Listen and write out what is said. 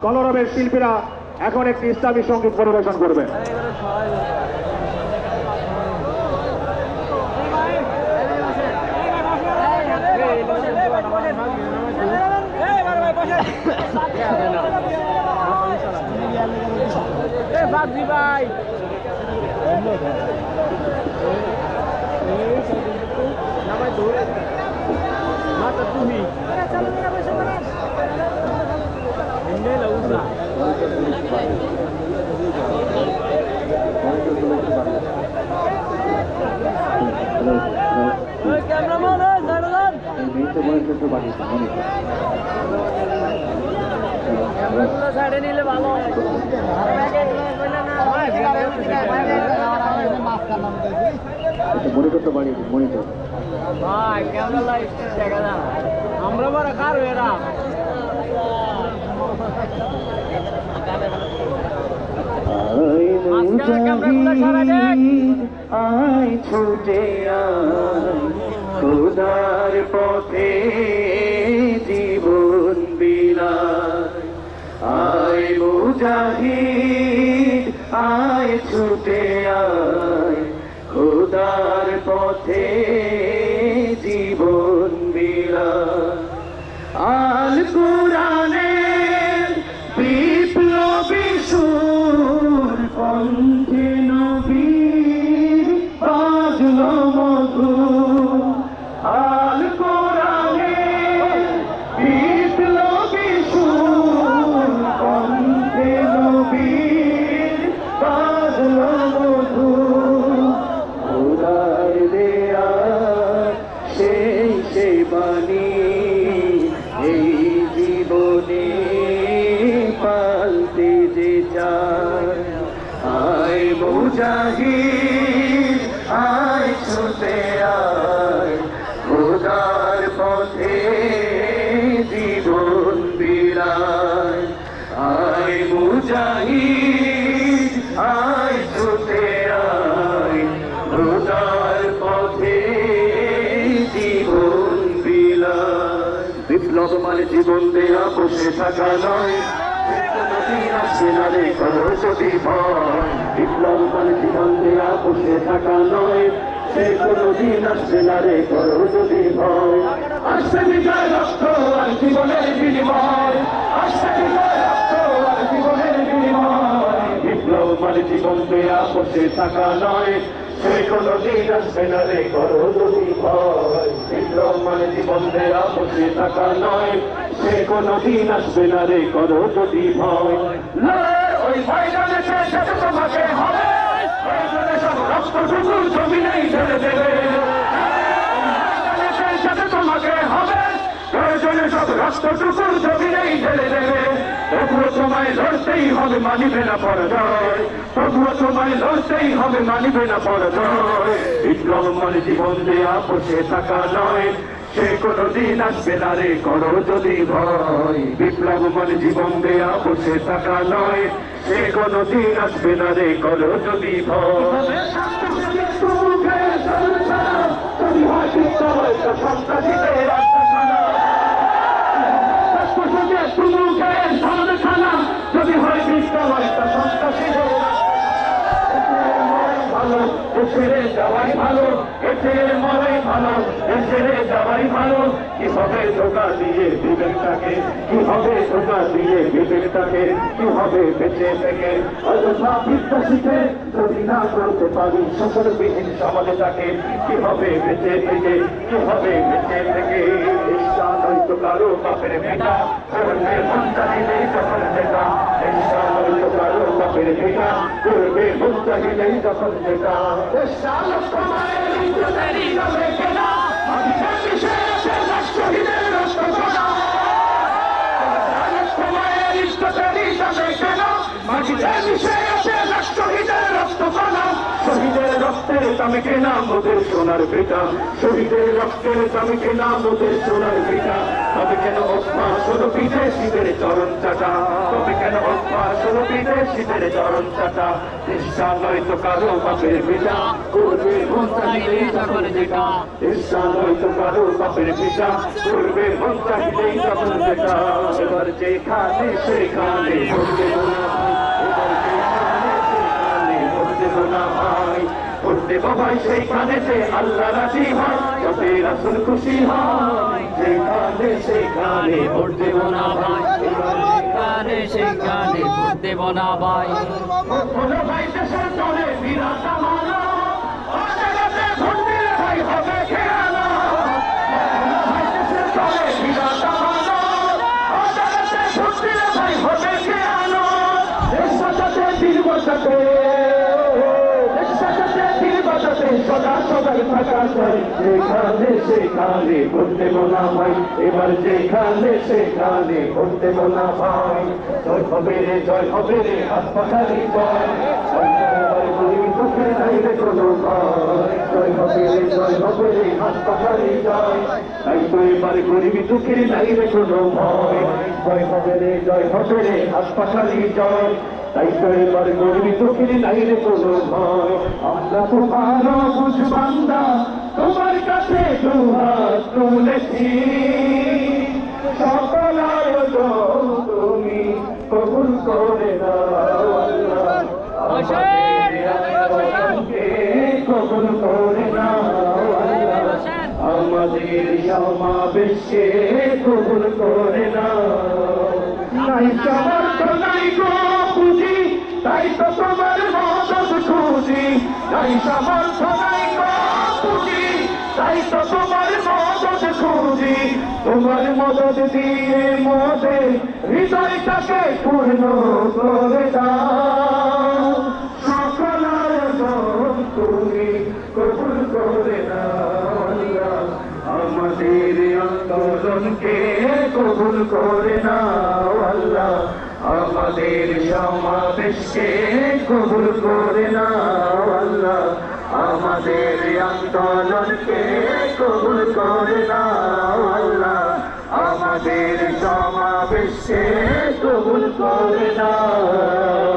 কলরবের শিল্পীরা এখন একটি ইসলামী সংগীত পরিবেশন করবে ভাই তুমি সাইডে নিলে ভালো হয় মনিটরটা বাড়িয়ে মনিটর ভাই ক্যামেরা লাইট দেখা যান আমরা বড় কার এরা আয় ছুটে আয় খোদার পথে জীবন বিলায় আয় মুজাহিদ আয় ছুটে আয়। চায়। আয় মুজাহিদ, আয় ছুটে আয়। পথে জীবন আয় মুজাহিদ, আয় ছুটে আয়। পথে জীবন বিপ্লব মানে জীবন দেয়া বসে থাকা নয়। কোনদিন আসছে না রে করো যদি বিপ্লব মানে জীবন দেয়া বসে থাকা নয়। সে কোনদিন আসছে না রে করো যদি ভয় আসছে বিজয় রক্ত আর আসছে মানে জীবন দেয়া বসে থাকা নয়। সে কোনদিন আসবে না রে করো যদি ভয় মানে জীবন দেয়া বসে থাকা নয়। সে কোনদিন আসবে না রে, করো যদি ভয়। ওই সাথে তোমাকে হবে। রক্ত জমি নেই ছেড়ে দেবে। তোমাকে হবে। প্রয়োজনে সব রক্ত টুকুর ঢেলে দেবে। তবুও তোমায় লড়তেই হবে, মানিবে না পরাজয়। তবুও তোমায় লড়তেই হবে, মানিবে না পরাজয়। বিপ্লব মানে জীবন দেয়া বসে থাকা নয়। সে কোনদিন আসবে না রে? করো যদি ভয়। বিপ্লব মানে জীবন দেয়া, বসে থাকা নয়। সে কোনদিন আসবে না রে? করো যদি ভয়। সন্ত্রাসীদের ভালো ছেড়ে যাওয়াই ভালো ছেড়ে মরাই ভালো ছেড়ে যাওয়াই ভালো কি হবে ধোকা দিয়ে বিবেকটাকে কি হবে ধোকা দিয়ে বিবেকটাকে কি হবে বেঁচে থেকে অযথা বিশ্বাসীকে যদি না করতে পারি সকলবিহীন সমাজটাকে কি হবে বেঁচে থেকে কি হবে বেঁচে থেকে কারও বাপের বেটা করবে যখন যেটা ঈর্ষা নয়তো কারও বাপের বেটা করবে মন চাহিলেই যখন যেটা ঈর্ষা লক্ষ্য মায়ের ইজ্জতেরই যাবে কেনা আমি জানি সে আছে রাষ্ট্রহীনের রাষ্ট্র সোনা সময়ের ইষ্টতেরই যাবে কেন মাটিতে মিশে আছে রাষ্ট্রহীদের রক্ত কণা শহীদের রক্তের দামে কেনা মোদের সোনার বেটা শহীদের রক্তের দামে কেনা মোদের সোনার বেটা তবে কেন অপমান হলো বিদেশিদের চরণ চাটা বিদেশিদের চরণ চাটা ঈর্ষা নয়তো কারও বাপের পিতা করবে মন চাইলেই যেটা। ঈর্ষা নয়তো কারও বাপের পিতা করবে মন চাইলেই যেটা। এবার যেখানে সেখানে ভরতে না এবার যেখানে সেখানে ভরতে না ভাই। ভরতে বাবাই সেইখানে যে আল্লাহ রাজি হয়, যাতে রাসুল খুশি হয়। যেখানে সেখানে ভরতে না ভাই, এবার সেখানে সেখানে ভোট দেব না ভাই। চাই যেখানে সেখানে ভোট দেব না ভাই এবার যেখানে সেখানে ভোট দেব না ভাই জয় হবে রে জয় হবে রে হাত জয় হবে রে জয় হবে রে হাত জয় তাই তো এবার গরিবী নাই রে কোনো ভয় আমরা তোমার বুঝবান্দা তোমার কাছে দুহাত তুলেছি। সকল আয়োজন তুমি কবুল করে দাও কবুল করে আমাদের সমাবেশকে কবুল করে দাও। নাই সমর্থ নাই গো। পুঁজি তাই তো তোমার মদত খুঁজি। নাই সমর্থ নাই গো পুঁজি তাই তো তোমার মদত খুঁজি। তোমার মদত দিয়ে মদে হৃদয়টাকে পূর্ণ করে দাও। সকল আয়োজন তুমি কবুল করে দাও আমাদের আন্দোলনকে কবুল করে আল্লাহ আমাদের সমাবেশকে কবুল করে না আল্লাহ। আমাদের আন্দোলনকে কবুল করে না আল্লাহ। আমাদের সমাবেশকে কবুল করে নাও